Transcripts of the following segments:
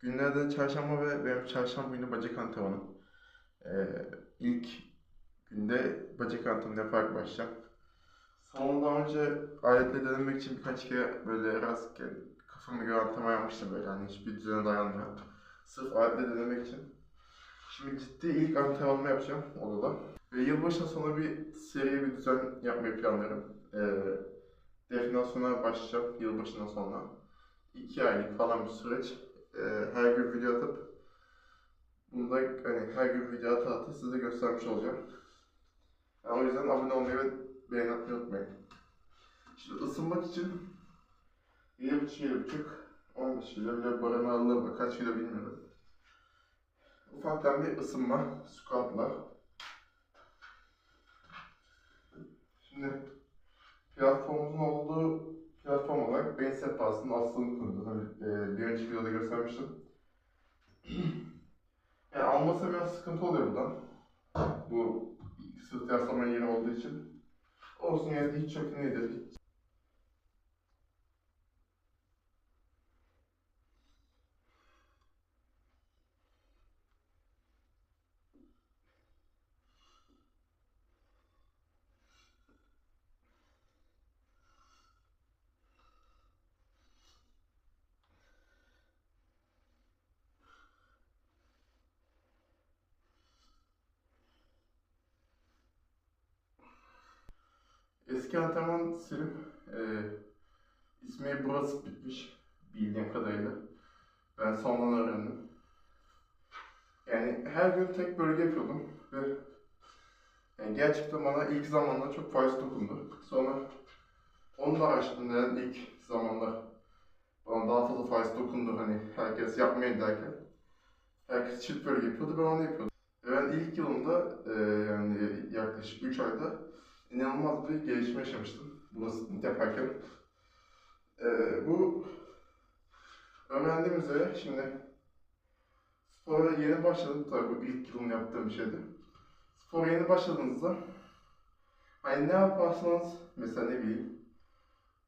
Günlerden çarşamba ve benim çarşamba günü bacak antrenmanı. Ee, ilk günde bacak antrenmanı yaparak başlayacağım. Salonda daha önce aletle denemek için birkaç kere böyle rastgele kafamı göre antrenman yapmıştım böyle hani hiçbir düzene dayanmıyor. Sırf aletle denemek için. Şimdi ciddi ilk antrenmanımı yapacağım odada. Ve yılbaşından sonra bir seri bir düzen yapmayı planlıyorum. Ee, definasyona başlayacağım yılbaşından sonra. İki aylık falan bir süreç. Ee, her gün video atıp bunda hani her gün video ata ata size göstermiş olacağım. Yani o yüzden abone olmayı ve beğeni atmayı unutmayın. Şimdi ısınmak için 7,5-7,5 15 kilo bile barın ağırlığı var. Kaç kilo bilmiyorum. Ufaktan bir ısınma, squatlar. Şimdi platformumuzun olduğu platform olarak beyin sehpasının aslını kurdu. Hani e, bir önceki videoda göstermiştim. yani alması biraz sıkıntı oluyor buradan. Bu sırt yaslama yeri olduğu için. Olsun yani hiç çok nedir? Eski antrenman stilim e, ismi burası bitmiş bildiğim kadarıyla. Ben sonradan öğrendim. Yani her gün tek bölge yapıyordum ve yani gerçekten bana ilk zamanlar çok fayda dokundu. Sonra onu da açtım neden ilk zamanlar bana daha fazla fayda dokundu hani herkes yapmayın derken. Herkes çift bölge yapıyordu ben onu yapıyordum. Ben ilk yılımda e, yani yaklaşık 3 ayda inanılmaz bir gelişme yaşamıştım. Burası yaparken. Ee, bu öğrendiğim üzere şimdi spora yeni başladım tabii bu ilk yılım yaptığım bir şeydi. Spora yeni başladığınızda hani ne yaparsanız mesela ne bileyim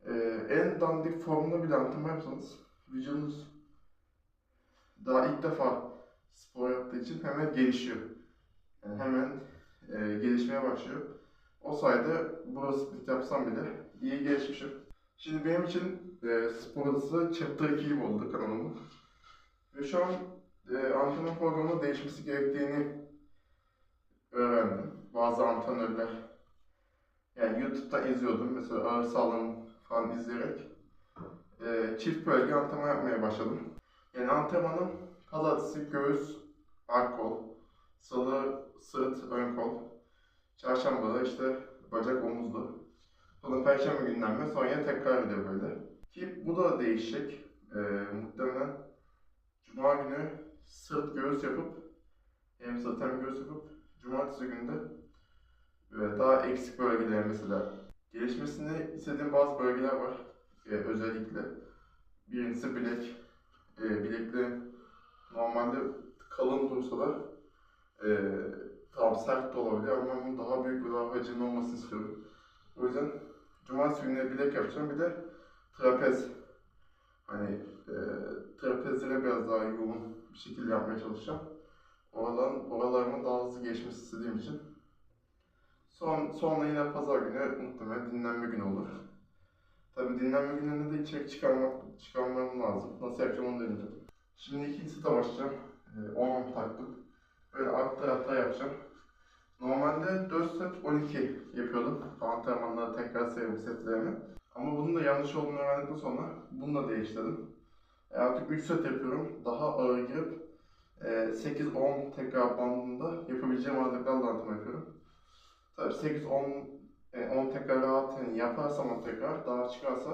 e, en dandik formda bile antrenman yapsanız vücudunuz daha ilk defa spor yaptığı için hemen gelişiyor. Yani hemen e, gelişmeye başlıyor. O sayede burası split yapsam bile iyi gelişmişim. Şimdi benim için e, spor odası chapter 2 gibi oldu kanalımın. Ve şu an e, antrenman programının değişmesi gerektiğini öğrendim. Bazı antrenörler yani YouTube'da izliyordum mesela ağır sağlam falan izleyerek e, çift bölge antrenman yapmaya başladım. Yani antrenmanım pazartesi göğüs, ark kol, salı sırt, ön kol, Çarşamba da işte bacak omuzdu. Sonra perşembe günlenme sonra yine tekrar ediyor böyle. Ki bu da değişecek. Ee, muhtemelen Cuma günü sırt göğüs yapıp hem sırt hem göğüs yapıp Cumartesi günü de e, daha eksik bölgeler mesela gelişmesini istediğim bazı bölgeler var. Ee, özellikle birincisi bilek. Ee, bilekli normalde kalın dursa e, Tamam sert de olabilir ama bunun daha büyük ve daha hacimli olmasını istiyorum. O yüzden cumartesi günleri bilek yapacağım. Bir de trapez. Hani e, trapezlere biraz daha yoğun bir şekilde yapmaya çalışacağım. Oraların, oralarımın daha hızlı geçmesi istediğim için. Son, sonra yine pazar günü muhtemelen dinlenme günü olur. Tabi dinlenme günlerinde de içerik çıkarmak, çıkarmam lazım. Nasıl yapacağım onu deneyeceğim. Şimdi ikinci sete başlayacağım. E, 10 taktım. Böyle arttır arttır yapacağım. Normalde 4 set 12 yapıyordum. Antrenmanları tekrar sayım setlerimi. Ama bunun da yanlış olduğunu öğrendikten sonra bunu da değiştirdim. E artık 3 set yapıyorum. Daha ağır girip e, 8-10 tekrar bandında yapabileceğim ağırlıklarla antrenman yapıyorum. Tabii 8-10 e, 10 tekrar rahat yani yaparsam 10 tekrar daha çıkarsa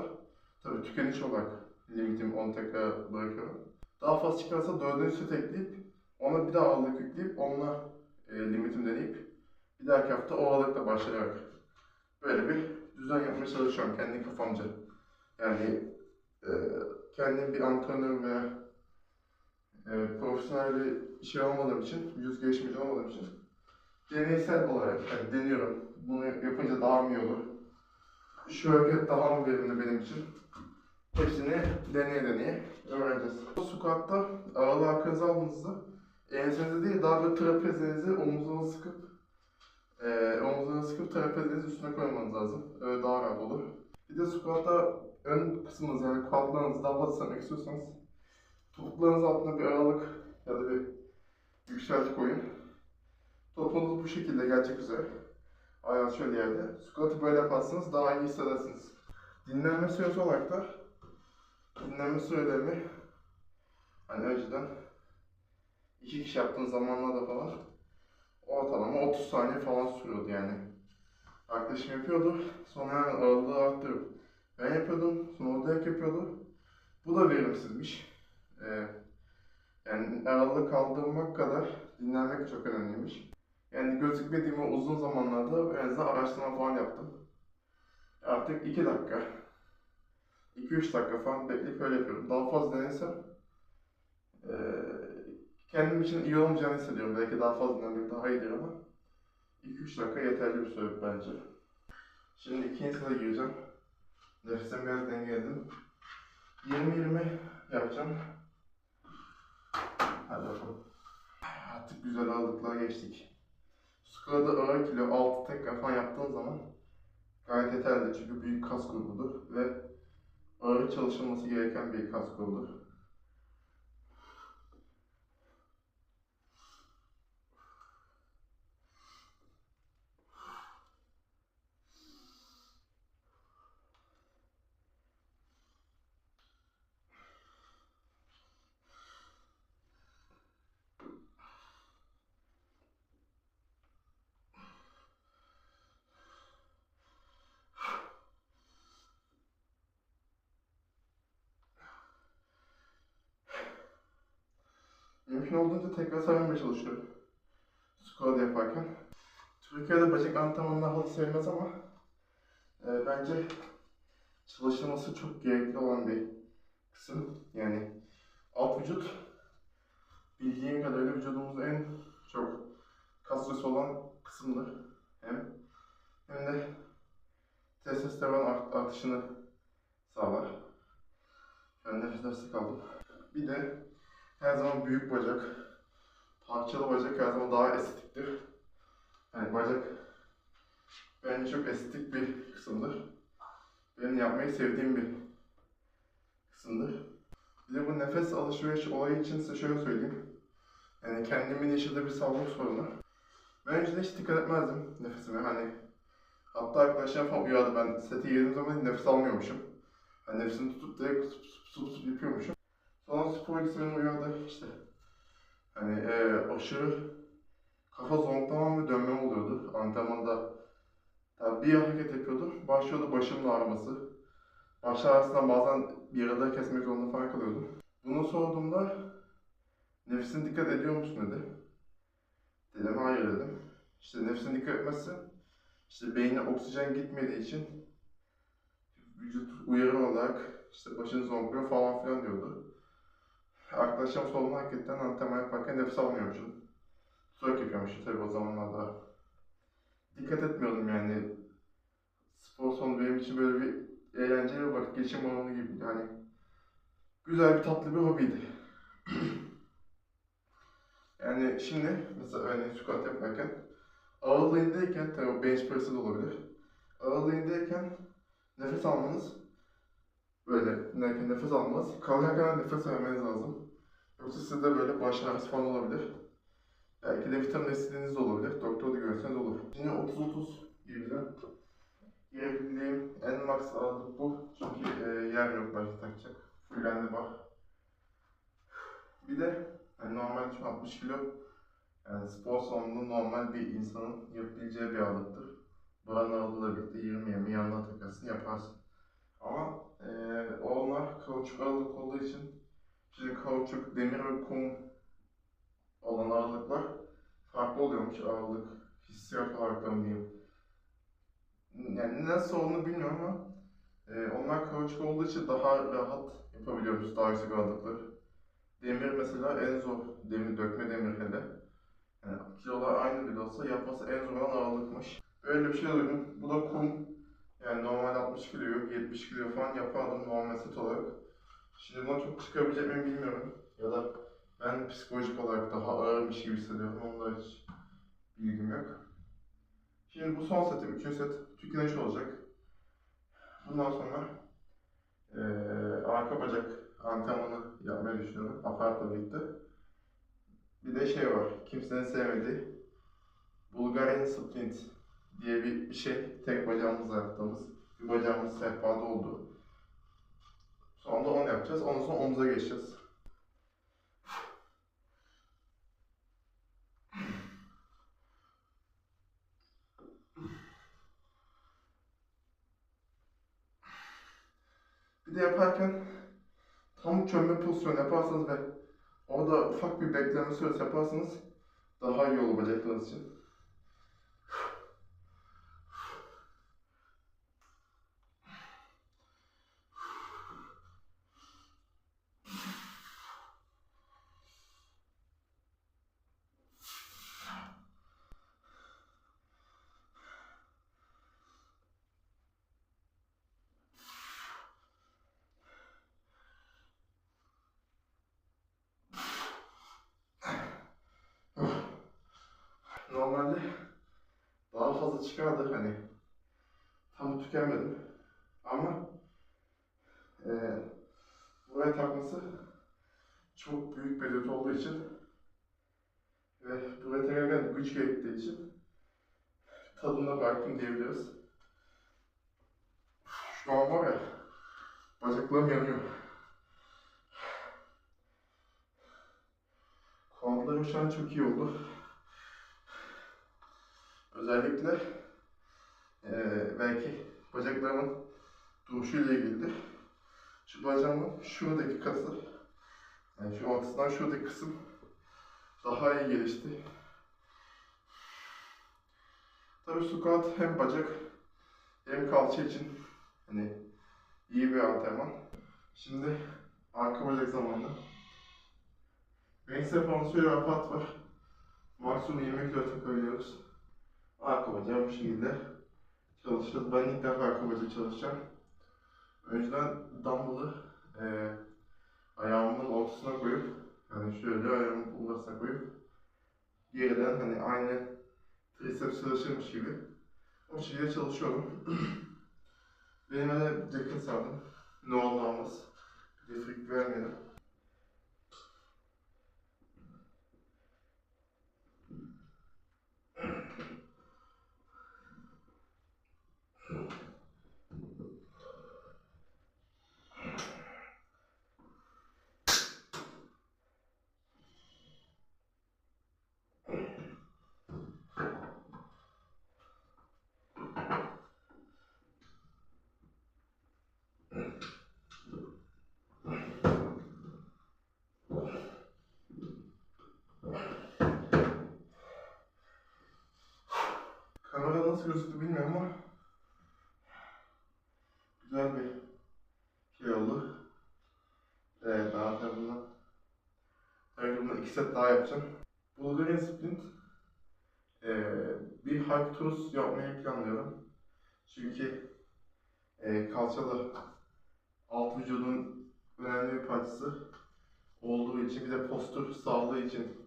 tabii tükeniş olarak limitim 10 tekrar bırakıyorum. Daha fazla çıkarsa 4. set ekleyip ona bir daha ağırlık yükleyip onunla e, limitim deneyip bir dahaki hafta o ağırlıkla başlayarak böyle bir düzen yapmaya çalışıyorum kendi kafamca. Yani e, kendim bir antrenör veya e, profesyonel bir şey olmadığım için, vücut geliştirici olmadığım için deneysel olarak yani deniyorum. Bunu yapınca daha mı iyi olur? Şu hareket daha mı verimli benim için? Hepsini deneye deneye öğreneceğiz. Squat'ta ağırlığı arkanıza aldığınızda ensenize değil daha böyle trapezinizi omuzuna sıkıp e, omuzuna sıkıp trapezinizi üstüne koymanız lazım. Öyle daha rahat olur. Bir de squat'ta ön kısmınız yani kuadlarınızı daha fazla sıkmak istiyorsanız topuklarınız altına bir aralık ya da bir yükselti koyun. Topunuz bu şekilde gelecek üzere. Ayağınız şöyle yerde. Squat'ı böyle yaparsanız daha iyi hissedersiniz. Dinlenme süresi olarak da dinlenme sürelerimi hani önceden iki kişi yaptığım zamanlarda falan ortalama 30 saniye falan sürüyordu yani. Arkadaşım yapıyordu. Sonra hemen ağırlığı arttırıp ben yapıyordum. Sonra o direkt yapıyordu. Bu da verimsizmiş. Ee, yani aralığı kaldırmak kadar dinlenmek çok önemliymiş. Yani gözükmediğim o uzun zamanlarda en azından araştırma falan yaptım. Artık 2 dakika, 2-3 dakika falan bekleyip öyle yapıyorum. Daha fazla denesem eee kendim için iyi olmayacağını hissediyorum. Belki daha fazla denemek daha iyidir ama 2-3 dakika yeterli bir süre bence. Şimdi ikinci sıra gireceğim. Nefesimi biraz dengeledim. 20-20 yapacağım. Hadi bakalım. Artık güzel ağırlıklara geçtik. Squat'da ağır kilo 6 tekrar falan yaptığın zaman gayet yeterli çünkü büyük kas grubudur ve ağır çalışılması gereken bir kas grubudur. Mümkün olduğunca tekrar sarmaya çalışıyorum. Squat yaparken. Türkiye'de bacak antrenmanını halk sevmez ama e, bence çalışılması çok gerekli olan bir kısım. Yani alt vücut bildiğim kadarıyla vücudumuzun en çok kaslısı olan kısımdır. Hem hem de testosteron art- artışını sağlar. Ben nefes nefese kaldım. Bir de her zaman büyük bacak, parçalı bacak her zaman daha estetiktir. Yani bacak bence çok estetik bir kısımdır. Benim yapmayı sevdiğim bir kısımdır. Bir de bu nefes alışveriş olayı için size şöyle söyleyeyim. Yani kendimin yaşadığı bir sağlık sorunu. Ben önceden hiç dikkat etmezdim nefesime hani. Hatta arkadaşlar falan uyardı ben sete girdiğim zaman nefes almıyormuşum. Hani nefesini tutup direkt tutup tutup yapıyormuşum. Sonra spor ekstremi uyardı işte. Hani e, aşırı kafa zonklamam ve dönmem oluyordu antrenmanda. Tabii bir hareket yapıyordum, başlıyordu başımın ağrıması. Baş ağrısından bazen bir arada kesmek zorunda falan kalıyordum. Bunu sorduğumda nefsine dikkat ediyor musun dedi. Dedim hayır dedim. İşte nefsine dikkat etmezsen işte beyne oksijen gitmediği için vücut uyarı olarak işte başını zonkluyor falan filan diyordu. Arkadaşlarım sorduğunda hakikaten antrenman yaparken nefes almıyormuşum. Twerk yapıyormuşum tabii o zamanlarda. Dikkat etmiyordum yani. Spor sonu benim için böyle bir eğlenceli bir vakit geçirme alanı gibi. Yani güzel bir tatlı bir hobiydi. yani şimdi mesela örneğin squat yaparken ağırlığındayken tabii o bench press'ı da olabilir. Ağırlığındayken nefes almanız böyle dinlerken nefes almanız, kalkarken nefes vermeniz lazım. Yoksa sizde böyle baş ağrısı falan olabilir. Belki de vitamin eksikliğiniz de olabilir. Doktor da görürseniz olur. Yine 30-30 gireceğim. Girebildiğim en max ağırlık bu. Çünkü e, yer yok başta takacak. Fullendi bak. Bir de hani normal şu 60 kilo yani spor salonunda normal bir insanın yapabileceği bir ağırlıktır. Buranın ağırlığıyla birlikte 20-20 yanına takarsın yaparsın. Kauçuk ağırlık olduğu için şimdi kauçuk, demir ve kum olan ağırlıklar farklı oluyormuş ağırlık hissiyat olarak da diyeyim. Yani nasıl olduğunu bilmiyorum ama eee, onlar kauçuk olduğu için daha rahat yapabiliyoruz daha yüksek ağırlıkları. Demir mesela en zor demir, dökme demir hele. Yani kilolar aynı bile olsa yapması en zor olan ağırlıkmış. Böyle bir şey duydum. Bu da kum. Yani normal 60 kiloyu 70 kilo falan yapardım normal set olarak. Şimdi buna çok çıkabilecek miyim bilmiyorum. Ya da ben psikolojik olarak daha ağırmış gibi hissediyorum. Onda hiç bilgim yok. Şimdi bu son setim, üçüncü set tüküneş olacak. Bundan sonra eee arka bacak antrenmanı yapmayı düşünüyorum aparatla birlikte. Bir de şey var, kimsenin sevmediği Bulgarian Sprint diye bir, şey. Tek bacağımızla yaptığımız, bir bacağımız sehpada oldu. Sonra onu yapacağız, ondan sonra omuza geçeceğiz. Bir de yaparken tam çömbe pozisyonu yaparsanız ve orada ufak bir bekleme süresi yaparsanız daha iyi olur bacaklarınız için. Normalde daha fazla çıkardı hani tam tükenmedim ama eee buraya takması çok büyük ödül olduğu için ve buraya takarken güç gerektiği için tadında bıraktım diyebiliriz. Şu an var ya bacaklarım yanıyor. Kanatlarım şu an çok iyi oldu. Özellikle eee belki bacaklarımın duruşuyla ilgilidir. Şu bacağımın şuradaki kası, yani şu ortasından şuradaki kısım daha iyi gelişti. Tabii squat hem bacak hem kalça için hani iyi bir antrenman. Şimdi arka bacak zamanı. Bench sefansı şöyle bir aparat var. Maksimum 20 kilo takabiliyoruz. Arka bacağı bu şekilde çalışacağız. Ben ilk defa arka bacağı çalışacağım. Önceden dumbbell'ı eee ayağımın ortasına koyup yani şöyle ayağımın burasına koyup geriden hani aynı triceps çalışırmış gibi o şekilde çalışıyorum. Benim de yakın sardım. Ne olur olmaz. Bir frik vermeyelim. Nasıl gözüktü bilmiyorum ama güzel bir şey oldu. Evet, daha tarafından tarafından iki set daha yapacağım. Bulgarian Sprint eee bir hype tours yapmayı planlıyorum. Çünkü eee kalçalı alt vücudun önemli bir parçası olduğu için bir de postür sağlığı için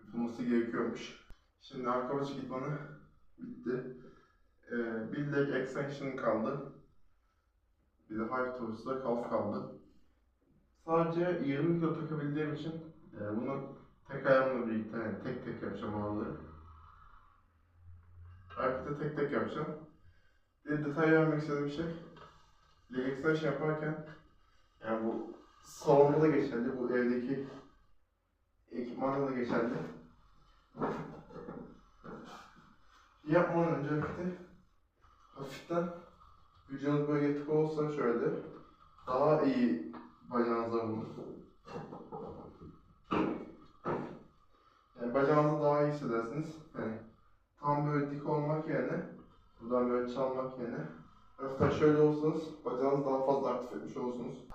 yapılması gerekiyormuş. Şimdi arka başı gitmanı bitti. Ee, bir leg extension kaldı. Bir de high tours'da kalf kaldı. Sadece 20 kilo takabildiğim için e, bunu tek ayağımla birlikte yani tek tek yapacağım oraları. Arkada tek tek yapacağım. Bir de detay vermek istediğim şey leg extension yaparken yani bu salonda da geçerli, bu evdeki ekipmanda da geçerli. Yapmadan önce öncelikle hafiften vücudunuz böyle yatık olsa şöyle daha iyi bacağınıza vurun. Yani bacağınızı daha iyi hissedersiniz. Yani tam böyle dik olmak yerine buradan böyle çalmak yerine hafiften şöyle olsanız bacağınızı daha fazla aktif etmiş olursunuz.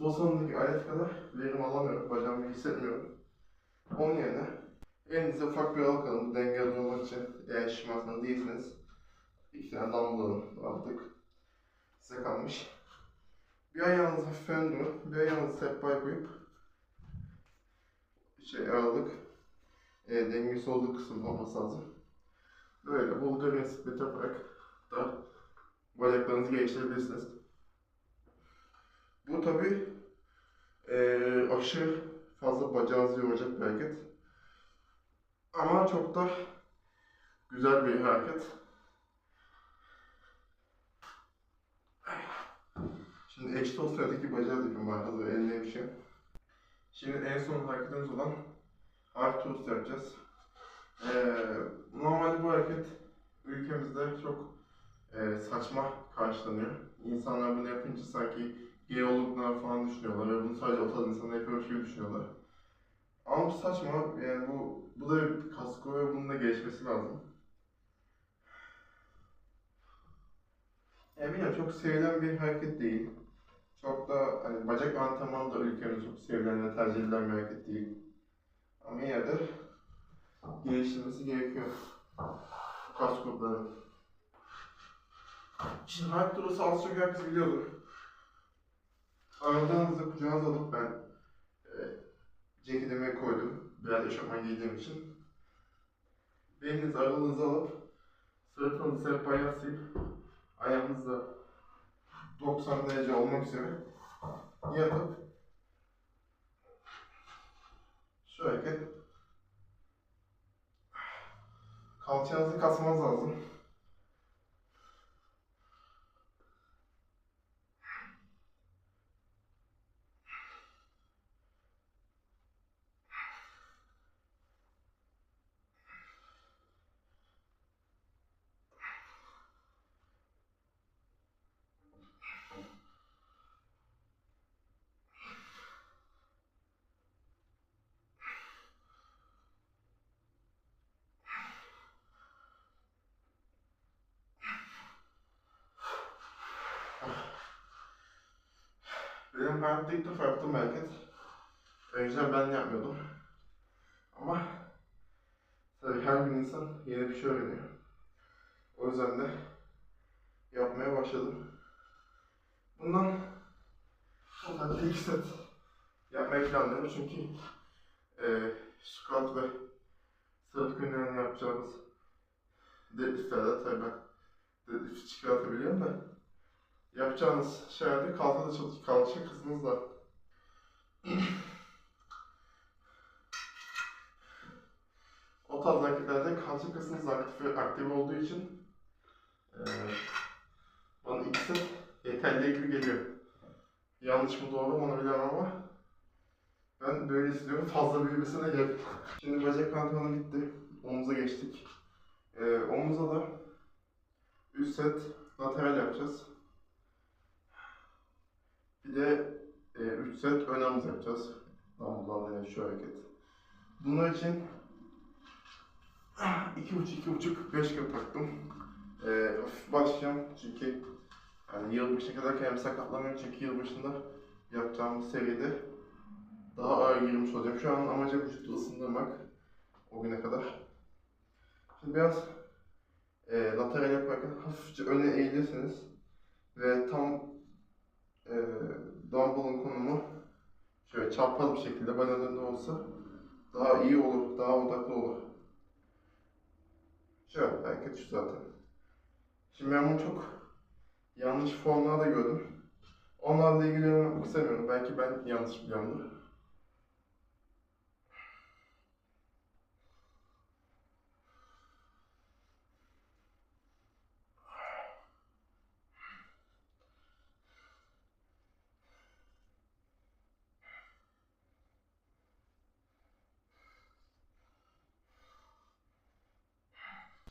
90'daki alet kadar verim alamıyorum, bacağımı hissetmiyorum. Onun yerine elinize ufak bir alık alın, dengeli olmak için eğer şişman değilseniz iki tane damla alın artık size kalmış. Bir ayağınızı hafif dönün, bir ayağınızı sehpaya koyup şey aralık e, dengesi olduğu kısım olması lazım. Böyle Bulgarya nispet yaparak da bacaklarınızı geliştirebilirsiniz. Bu tabi e, aşırı fazla bacağınızı yoracak bir hareket. Ama çok da güzel bir hareket. Şimdi eşit o sıradaki bacağı yapayım ben hazır şey. Şimdi en son hareketimiz olan hard toast yapacağız. Ee, normalde bu hareket ülkemizde çok e, saçma karşılanıyor. İnsanlar bunu yapınca sanki gay olduklarını falan düşünüyorlar ve bunu sadece o tarz insanlar yapıyormuş gibi düşünüyorlar. Ama bu saçma, yani bu, bu da bir kasko ve bunun da gelişmesi lazım. Yani bilmiyorum çok sevilen bir hareket değil. Çok da hani bacak antrenmanı da ülkemizde çok sevilen ve tercih edilen bir hareket değil. Ama yine de geliştirmesi gerekiyor. Kas grupları. Şimdi harp durusu az çok herkes biliyordur. Ağırlığınızı kucağınıza alıp ben e, ceketime koydum. Biraz eşofman giydiğim için. Belinizi aralığınızı alıp sırtınızı sehpaya yaslayıp ayağınızla 90 derece olmak üzere yatıp şu hareket kalçanızı kasmanız lazım. Benim hayatta ilk defa yaptığım ben de yapmıyordum. Ama tabii her gün insan yeni bir şey öğreniyor. O yüzden de yapmaya başladım. Bundan totalde iki set yapmayı planlıyorum çünkü e, squat ve sırt günlerini yapacağımız deadliftlerde tabii ben deadlift çıkartabiliyorum da yapacağınız şeylerde kalça, çalış- kalça kısmınızla o tarz hareketlerde kalça kısmınız aktif, aktif olduğu için eee bana ikisi yeterli gibi geliyor. Yanlış mı doğru mu onu bilemem ama ben böyle istiyorum. Fazla büyümesine gerek. Şimdi bacak antrenmanı bitti. Omuza geçtik. Eee omuza da 3 set lateral yapacağız. Bir de 3 set ön omuz yapacağız. Dumbbell'dan yine şu hareket. Bunlar için 2,5-2,5 5 kilo taktım. E, hafif başlayacağım çünkü yani yılbaşına kadar kendimi sakatlamıyorum çünkü yılbaşında yapacağım seride daha ağır girmiş olacağım. Şu an amacım vücudu ısındırmak o güne kadar. Şimdi biraz e, lateral yaparken hafifçe öne eğilirsiniz ve tam e, dumbbell'ın konumu şöyle çapraz bir şekilde bana önünde olsa daha iyi olur, daha odaklı olur. Şöyle hareket şu zaten. Şimdi ben bunu çok yanlış formlarda gördüm. Onlarla ilgili yorum yapmak istemiyorum. Belki ben yanlış biliyorumdur.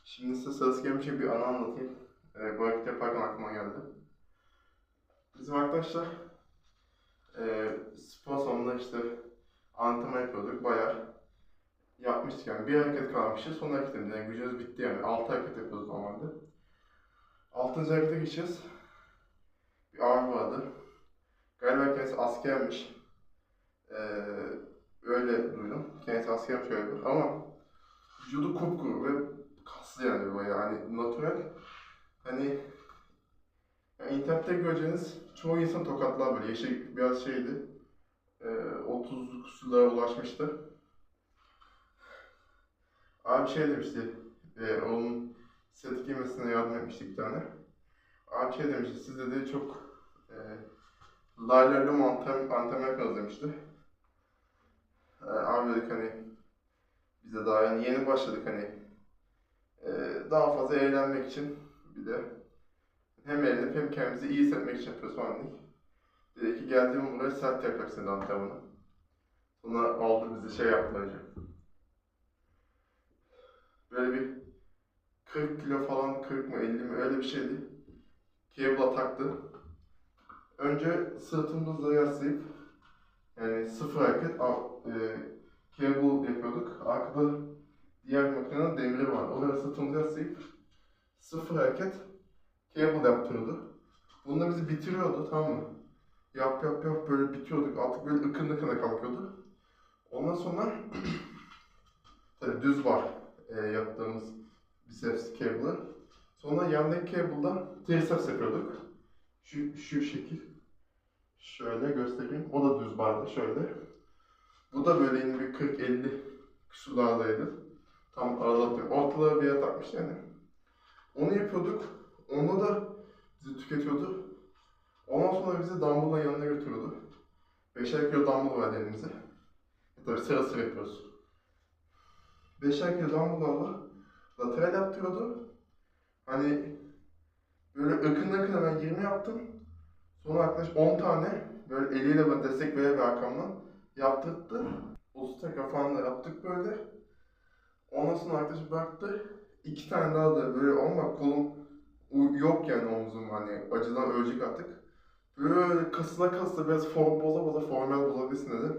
Şimdi size sırası gelmişken bir anı anlatayım. Ee, bu hareket yaparken aklıma geldi. Bizim arkadaşlar e, spor salonunda işte antrenman yapıyorduk. Bayağı yapmıştık yani. Bir hareket kalmıştı. Son hareketimiz. Yani gücümüz bitti yani. 6 hareket yapıyoruz normalde. 6. harekete geçeceğiz. Bir abi vardı. Galiba kendisi askermiş. Ee, öyle duydum. Kendisi askermiş galiba. Ama vücudu kupkuru ve kaslı yani bayağı hani natural. Hani yani internette göreceğiniz çoğu insan tokatlar böyle. Yaşı biraz şeydi. Ee, 30 küsurlara ulaşmıştı. Abi şey demişti. E, onun set giymesine yardım etmiştik bir tane. Abi şey demişti. Siz dedi çok e, laylarlı antem, yapıyoruz demişti. E, abi dedik hani biz de daha yeni başladık hani e, daha fazla eğlenmek için bir de hem eğlenip hem kendimizi iyi hissetmek için yapıyoruz dedik. Dedi ki geldiğim buraya sert yapacaksın dedi antrenmanı. Sonra aldı bizi şey önce. Böyle bir 40 kilo falan 40 mı 50 mi öyle bir şeydi. Cable'a taktı. Önce sırtımızla yaslayıp yani sıfır hareket e, cable yapıyorduk. Arkada diğer makinenin demiri vardı. Oraya sırtımızı yaslayıp sıfır hareket cable yaptırıyordu. Bununla bizi bitiriyordu tamam mı? Yap yap yap böyle bitiyorduk. Artık böyle ıkın ıkına kalkıyordu. Ondan sonra tabii düz var e, yaptığımız biceps cable'ı. Sonra yandaki cable'da triceps yapıyorduk. Şu, şu şekil. Şöyle göstereyim. O da düz barda şöyle. Bu da böyle yine bir 40-50 küsurlardaydı. Tam aralıklı. Ortalığı bir yere takmış yani. Onu yapıyorduk. Onu da bizi tüketiyordu. Ondan sonra bizi dumbbell'ın yanına götürüyordu. Beşer kilo dumbbell verdi elimize. E tabi sıra sıra yapıyoruz. Beşer kilo dumbbell'larla lateral yaptırıyordu. Hani böyle ıkın ıkına ben 20 yaptım. Sonra arkadaş 10 tane böyle eliyle bana destek vererek arkamdan yaptırttı. Usta falan da yaptık böyle. Ondan sonra arkadaş bıraktı. İki tane daha da böyle ama kolum yok yani omzum hani acıdan ölecek artık. Böyle kasıla kasıla biraz form boza boza formal bozabilirsin dedi.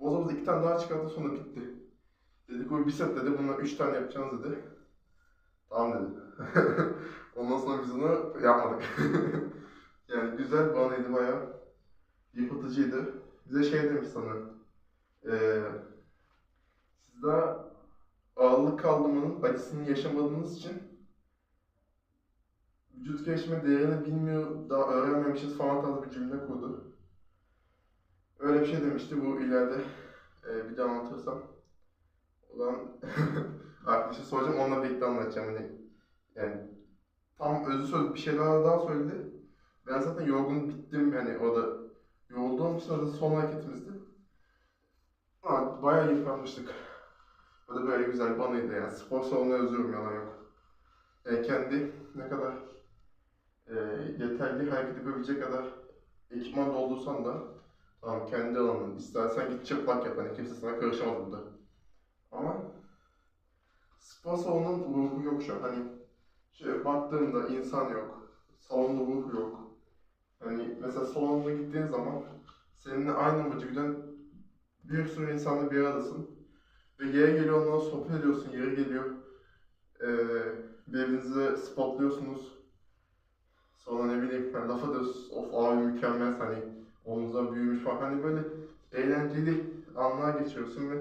Boza boza iki tane daha çıkarttı sonra bitti. Dedik bu bir set dedi bunlar üç tane yapacaksınız dedi. Tamam dedi. Ondan sonra biz onu yapmadık. yani güzel banaydı bayağı. Yıpratıcıydı. Bize şey demiş sanırım. Ee, siz daha ağırlık kaldırmanın acısını yaşamadığınız için vücut gelişme değerini bilmiyor, daha öğrenmemişiz falan tarzı bir cümle kurdu. Öyle bir şey demişti bu ileride e, bir daha anlatırsam. Ulan arkadaşa soracağım onunla birlikte anlatacağım hani yani tam özü söz bir şeyler daha söyledi. Ben zaten yorgun bittim yani orada yorulduğum için son hareketimizdi. Ama bayağı yıpranmıştık. O da böyle güzel bir anıydı. Spor salonuna özlüyorum yalan yok. Yani kendi ne kadar e, yeterli hareket yapabilecek kadar ekipman doldursan da tamam kendi alanın. İstersen git çıplak yap hani kimse sana karışamaz burada. Ama spor salonunun ruhu yok şu an. Hani şöyle baktığımda insan yok. Salonda ruh yok. Hani mesela salonuna gittiğin zaman seninle aynı amacı güden bir sürü insanla bir aradasın. Ve yere geliyor onlarla sohbet ediyorsun, yere geliyor. Ee, birbirinizi spotluyorsunuz. Sonra ne bileyim yani laf ediyorsunuz. Of abi mükemmel hani omuzlar büyümüş falan. Hani böyle eğlenceli anlar geçiriyorsun ve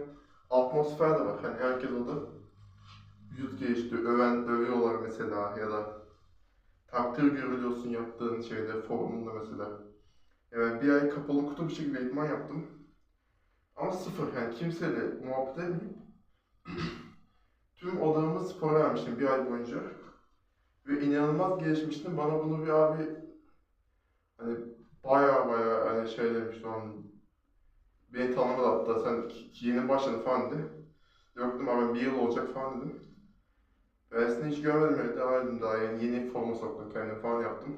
atmosfer de var. Hani herkes orada vücut gelişti, öven, övüyorlar mesela ya da takdir görülüyorsun yaptığın şeyde, forumunda mesela. Yani bir ay kapalı kutu bir şekilde idman yaptım. Ama sıfır yani kimseyle muhabbet etmeyip tüm odamı spora vermiştim bir ay boyunca. Ve inanılmaz gelişmiştim. Bana bunu bir abi hani baya baya hani şey demişti onun beni tanımadı hatta sen yeni başladın falan dedi. Yoktum abi bir yıl olacak falan dedim. Aslında hiç görmedim öyle daha daha yeni, yeni forma soktum kendim falan yaptım.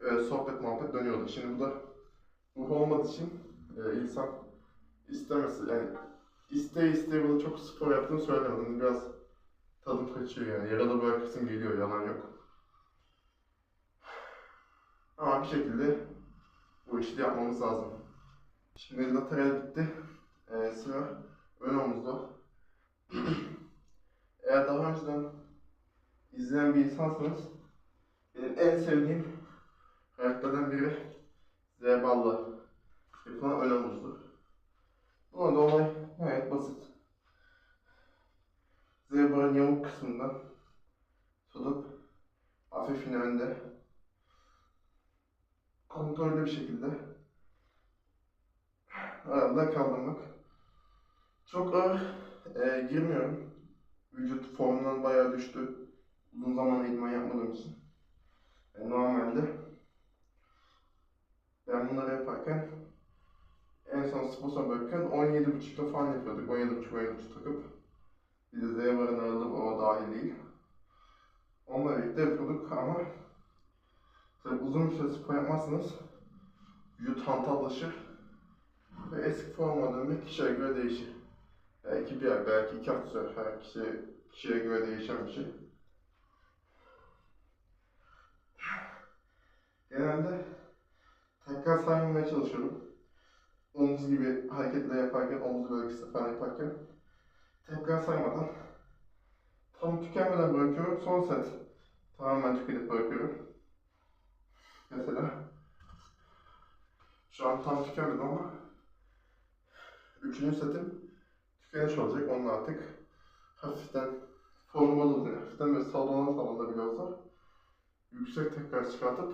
Öyle sohbet muhabbet dönüyordu. Şimdi bu da ruh olmadığı için e, insan istemesi yani iste iste burada çok spor yaptığını söylemedim. Biraz tadım kaçıyor yani. Yarada bırakırsın geliyor yalan yok. Ama bir şekilde bu işi de yapmamız lazım. Şimdi lateral bitti. e, sıra ön omuzda. Eğer daha önceden izleyen bir insansanız benim en sevdiğim hareketlerden biri zeballa yapılan ön omuzdur. Buna da olay gayet basit. Zebra'nın yamuk kısmından tutup hafif yine önde kontrollü bir şekilde arada kaldırmak. Çok ağır e, girmiyorum. Vücut formundan bayağı düştü. Uzun zaman idman yapmadığım için. E, normalde ben bunları yaparken en son spor salonu bırakırken 17.5'ta falan yapıyorduk. 17.5-17.5 takıp bir de Zebra'nın aralığı o dahil değil. Onunla birlikte yapıyorduk ama tabii uzun bir süre spor yapmazsanız vücut hantallaşır ve eski forma dönmek kişiye göre değişir. Belki bir ay, belki iki hafta sürer. Her kişi, kişiye göre değişen bir şey. Genelde tekrar saymamaya çalışıyorum. Omuz gibi hareketler yaparken, omuz bölgesi falan yaparken tekrar saymadan tam tükenmeden bırakıyorum. Son set tamamen tüketip bırakıyorum. Mesela şu an tam tükenmedim ama üçüncü setim tükeniş olacak. Onun artık hafiften formalı oluyor. Hafiften böyle sallana sallana bile olsa yüksek tekrar çıkartıp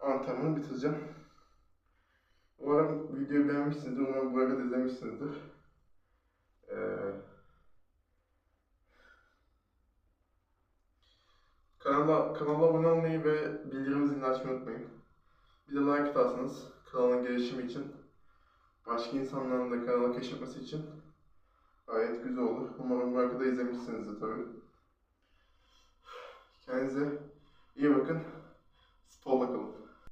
antrenmanı bitireceğim. Umarım videoyu beğenmişsinizdir. Umarım buraya kadar izlemişsinizdir. Ee, kanala, kanala abone olmayı ve bildirim zilini açmayı unutmayın. Bir de like atarsanız kanalın gelişimi için, başka insanların da kanalı keşfetmesi için gayet güzel olur. Umarım buraya kadar izlemişsinizdir tabii. Kendinize iyi bakın.